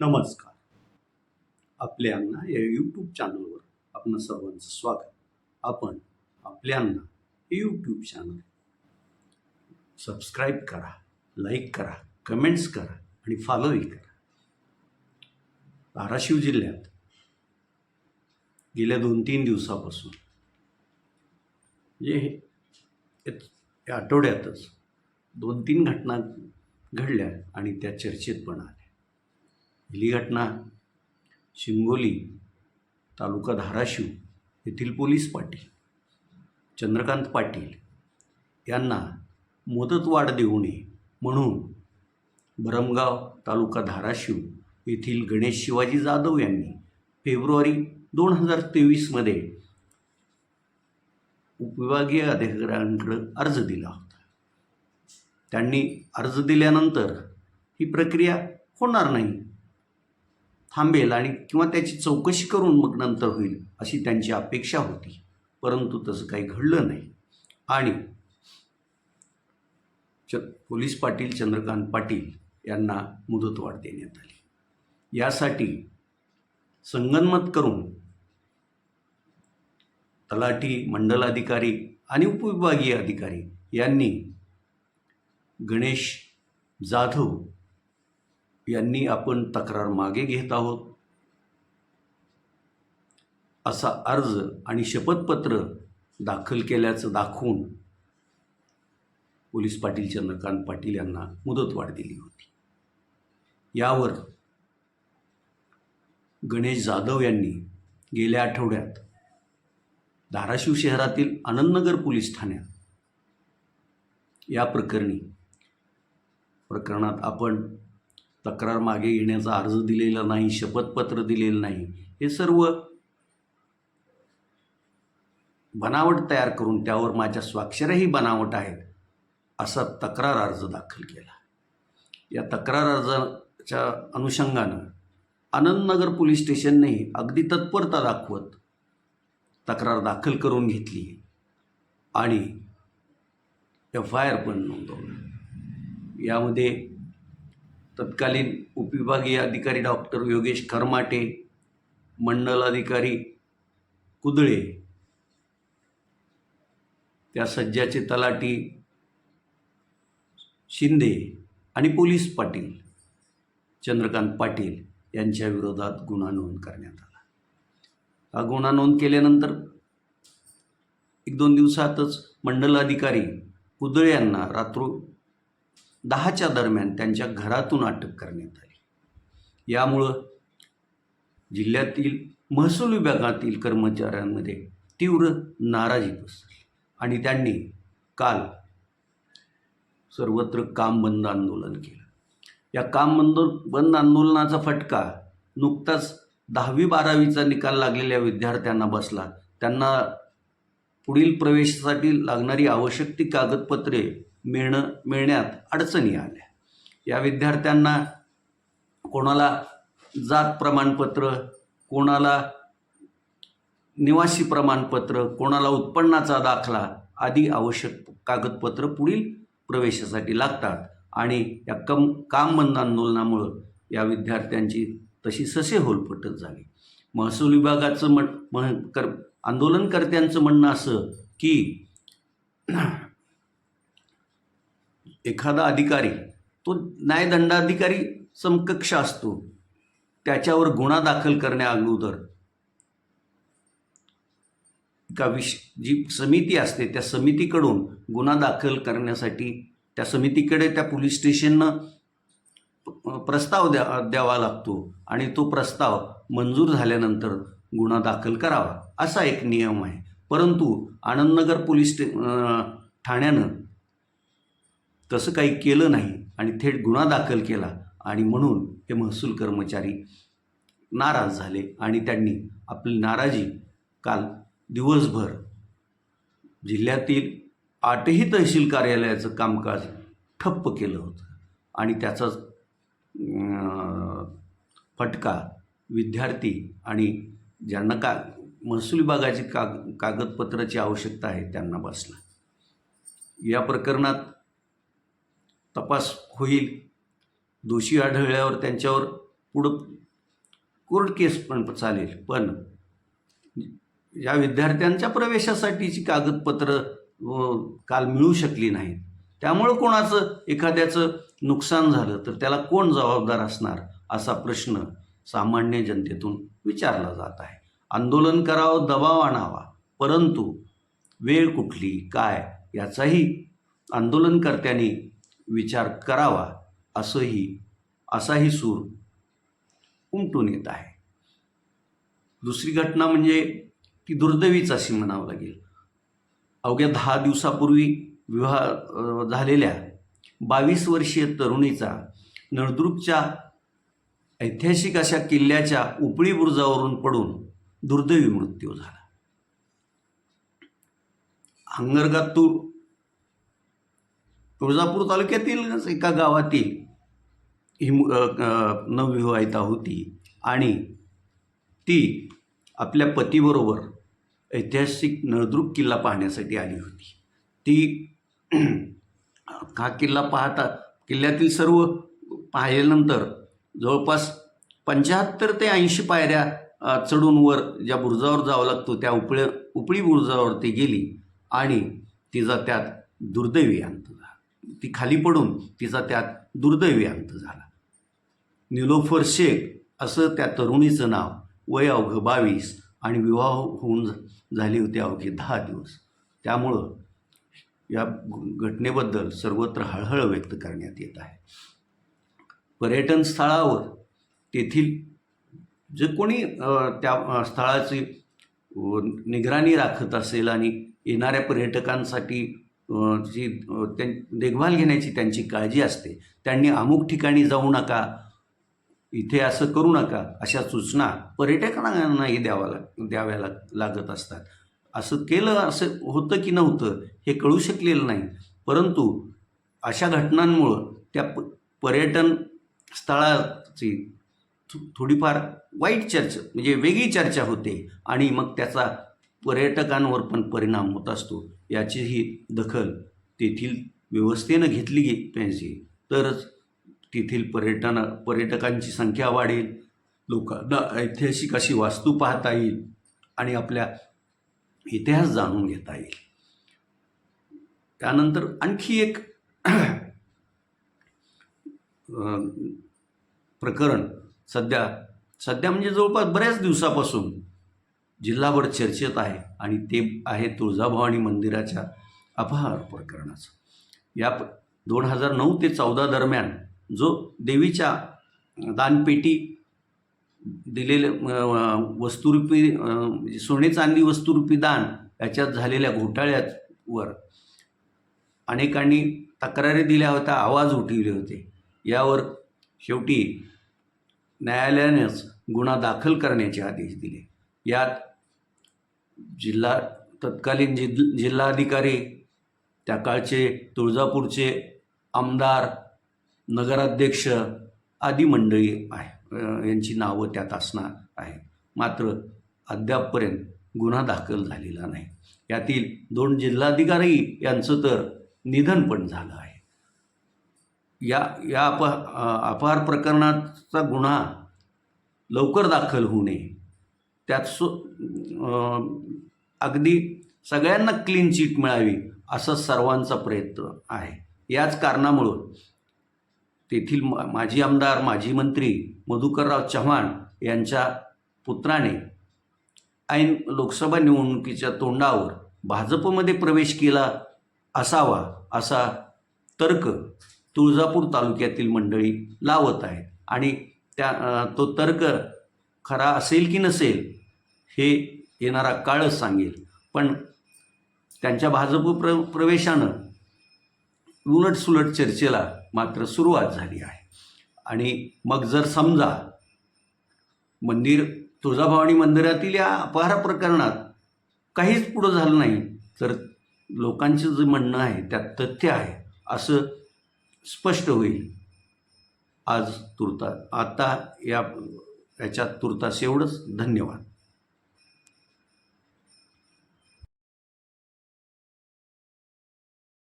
नमस्कार. आपल्या अण्णा या यूट्यूब चॅनलवर आपण सर्वांचं स्वागत. आपण आपल्या अण्णा हे यूट्यूब चॅनल सबस्क्राईब करा लाईक करा कमेंट्स करा आणि फॉलोही करा. धाराशिव जिल्ह्यात गेल्या दोन तीन दिवसापासून जे या आठवड्यातच दोन तीन घटना घडल्या आणि त्या चर्चेत पण आल्या पहिली घटना शिंगोली तालुका धाराशिव येथील पोलीस पाटील चंद्रकांत पाटील यांना मुदतवाढ देऊ नये म्हणून भरमगाव तालुका धाराशिव येथील गणेश शिवाजी जाधव यांनी फेब्रुवारी दोन हजार तेवीसमध्ये उपविभागीय अधिकाऱ्यांकडे अर्ज दिला होता. त्यांनी अर्ज दिल्यानंतर ही प्रक्रिया होणार नाही. थांबेल आणि किंवा त्याची चौकशी करून मग नंतर होईल अशी त्यांची अपेक्षा होती. परंतु तसं काही घडलं नाही. आणि च पोलीस पाटील चंद्रकांत पाटील यांना मुदतवाढ देण्यात आली. यासाठी संगनमत करून तलाठी मंडलाधिकारी आणि उपविभागीय अधिकारी यांनी गणेश जाधव यांनी आपण तक्रार मागे घेत आहोत. असा अर्ज आणि शपथपत्र दाखल केल्याचं दाखवून पोलीस पाटील चंद्रकांत पाटील यांना मुदतवाढ दिली होती. यावर गणेश जाधव यांनी गेल्या आठवड्यात धाराशिव शहरातील आनंदनगर पोलीस ठाण्यात या प्रकरणी प्रकरणात आपण तक्रार मागे घेण्याचा अर्ज दिलेला नाही शपथपत्र दिलेलं नाही हे सर्व बनावट तयार करून त्यावर माझ्या स्वाक्षऱ्याही बनावट आहेत असा तक्रार अर्ज दाखल केला. या तक्रार अर्जाच्या अनुषंगानं आनंदनगर पोलीस स्टेशननेही अगदी तत्परता दाखवत तक्रार दाखल करून घेतली आणि एफ आय आर पण नोंदवला. यामध्ये तत्कालीन उपविभागीय अधिकारी डॉक्टर योगेश खरमाटे मंडल अधिकारी कुदळे त्या सज्जाचे तलाटी शिंदे आणि पोलीस पाटील चंद्रकांत पाटील यांच्या विरोधात गुन्हा नोंद करण्यात आला. हा गुन्हा नोंद केल्यानंतर एक दोन दिवसातच मंडल अधिकारी कुदळे यांना रात्रो दहाच्या दरम्यान त्यांच्या घरातून अटक करण्यात आली. यामुळं जिल्ह्यातील महसूल विभागातील कर्मचाऱ्यांमध्ये तीव्र नाराजी पसरली आणि त्यांनी काल सर्वत्र काम बंद आंदोलन केलं. या काम बंद बंद आंदोलनाचा फटका नुकताच दहावी बारावीचा निकाल लागलेल्या विद्यार्थ्यांना बसला. त्यांना पुढील प्रवेशासाठी लागणारी आवश्यक ती कागदपत्रे मिळणं मिळण्यात अडचणी आल्या. या विद्यार्थ्यांना कोणाला जात प्रमाणपत्र कोणाला निवासी प्रमाणपत्र कोणाला उत्पन्नाचा दाखला आदी आवश्यक कागदपत्र पुढील प्रवेशासाठी लागतात. आणि या कम काम बंद आंदोलनामुळं या विद्यार्थ्यांची तशी ससे होलपटत झाली. महसूल विभागाचं म्हण म्हण कर आंदोलनकर्त्यांचं म्हणणं असं की एखादा अधिकारी तो न्यायदंडाधिकारी समकक्ष असतो. त्याच्यावर गुन्हा दाखल करण्याअगोदर का विश जी समिती असते त्या समितीकडून गुन्हा दाखल करण्यासाठी त्या समितीकडे त्या पोलीस स्टेशननं प्रस्ताव द्या द्यावा लागतो आणि तो प्रस्ताव मंजूर झाल्यानंतर गुन्हा दाखल करावा. असा एक नियम आहे. परंतु आनंदनगर पोलीस स्टे ठाण्यानं तसं काही केलं नाही आणि थेट गुन्हा दाखल केला आणि म्हणून हे महसूल कर्मचारी नाराज झाले आणि त्यांनी आपली नाराजी काल दिवसभर जिल्ह्यातील आठही तहसील कार्यालयाचं कामकाज ठप्प केलं होतं. आणि त्याचा फटका विद्यार्थी आणि ज्यांना का महसूल विभागाची काग कागदपत्राची आवश्यकता आहे त्यांना बसला. या प्रकरणात तपास होईल. दोषी आढळल्यावर त्यांच्यावर पुढं कोर्ट केस पण चालेल. पण या विद्यार्थ्यांच्या प्रवेशासाठीची कागदपत्र काल मिळू शकली नाहीत. त्यामुळं कोणाचं एखाद्याचं नुकसान झालं तर त्याला कोण जबाबदार असणार असा प्रश्न सामान्य जनतेतून विचारला जात आहे. आंदोलन करावं दबाव आणावा. परंतु वेळ कुठली काय याचाही आंदोलनकर्त्यांनी विचार करावा असंही असाही सूर उमटून येत आहे. दुसरी घटना म्हणजे ती दुर्दैवीच अशी म्हणावं लागेल. अवघ्या दहा दिवसापूर्वी विवाह झालेल्या बावीस वर्षीय तरुणीचा नळदुर्गच्या ऐतिहासिक अशा किल्ल्याच्या उपळी बुरुजावरून पडून दुर्दैवी मृत्यू झाला. हंगरगातूर तुळजापूर तालुक्यातील एका गावातील ही नवविवाहिता होती. आणि ती आपल्या पतीबरोबर ऐतिहासिक नळदुर्ग किल्ला पाहण्यासाठी आली होती. ती हा किल्ला पाहता किल्ल्यातील सर्व पाहिल्यानंतर जवळपास पंच्याहत्तर ते ऐंशी पायऱ्या चढून वर ज्या बुरुजावर जावं लागतो त्या उपळ्या उपळी बुरुजावर ती गेली आणि तिचा त्यात दुर्दैवी अंत झाला ती खाली पडून तिचा त्यात दुर्दैवी अंत झाला. निलोफर शेख असं त्या तरुणीचं नाव वय अवघं बावीस आणि विवाह होऊन झाली झाले होते अवघे दहा दिवस. त्यामुळं या घटनेबद्दल सर्वत्र हळहळ व्यक्त करण्यात येत आहे. पर्यटन स्थळावर तेथील जे कोणी त्या स्थळाची निगराणी राखत असेल आणि येणाऱ्या पर्यटकांसाठी जी त्यां देखभाल घेण्याची त्यांची काळजी असते. त्यांनी अमुक ठिकाणी जाऊ नका इथे असं करू नका अशा सूचना पर्यटकांनाही द्यावा लाग द्याव्या लाग लागत असतात. असं केलं असं होतं की नव्हतं हे कळू शकलेलं नाही. परंतु अशा घटनांमुळं त्या प पर्यटन स्थळाची थोडीफार वाईट चर्चा म्हणजे वेगळी चर्चा होते आणि मग त्याचा पर्यटकांवर पण परिणाम होत असतो. याचीही दखल तेथील व्यवस्थेनं घेतली पाहिजे तरच तेथील पर्यटन पर्यटकांची संख्या वाढेल. लोकांना ऐतिहासिक अशी वास्तू पाहता येईल आणि आपल्या इतिहास जाणून घेता येईल. त्यानंतर आणखी एक प्रकरण सध्या सध्या म्हणजे जवळपास बऱ्याच दिवसापासून जिल्हाभर चर्चेत आहे आणि ते आहे तुळजाभवानी मंदिराच्या अपहार प्रकरणाचं या दोन हजार नऊ ते चौदा दरम्यान जो देवीच्या दानपेटी दिलेले वस्तुरूपी म्हणजे सोने चांदी वस्तुरूपी दान याच्यात झालेल्या घोटाळ्यावर अनेकांनी तक्रारी दिल्या होत्या आवाज उठवले होते. यावर शेवटी न्यायालयानेच गुन्हा दाखल करण्याचे आदेश दिले. यात जिल्हा तत्कालीन जि जिल्हाधिकारी त्या काळचे तुळजापूरचे आमदार नगराध्यक्ष आदी मंडळी आहे. यांची नावं त्यात असणार आहे मात्र अद्यापपर्यंत गुन्हा दाखल झालेला नाही. यातील दोन जिल्हाधिकारी यांचं तर निधन पण झालं आहे. या या अप अपहार प्रकरणाचा गुन्हा लवकर दाखल होऊ नये. त्यात सु अगदी सगळ्यांना क्लीन चीट मिळावी असं सर्वांचा प्रयत्न आहे. याच कारणामुळं तेथील माजी आमदार माजी मंत्री मधुकरराव चव्हाण यांच्या पुत्राने ऐन लोकसभा निवडणुकीच्या तोंडावर भाजपमध्ये प्रवेश केला असावा असा तर्क तुळजापूर तालुक्यातील मंडळी लावत आहेत. आणि त्या तो तर्क खरा असेल की नसेल हे येणारा काळच सांगेल. पण त्यांच्या भाजप प्र प्रवेशानं उलटसुलट चर्चेला मात्र सुरुवात झाली आहे. आणि मग जर समजा मंदिर तुळजाभवानी मंदिरातील या अपहार प्रकरणात काहीच पुढं झालं नाही तर लोकांचं जे म्हणणं आहे त्यात तथ्य आहे असं स्पष्ट होईल. आज तुर्ता आता या याच्यात तुर्तास एवढंच धन्यवाद.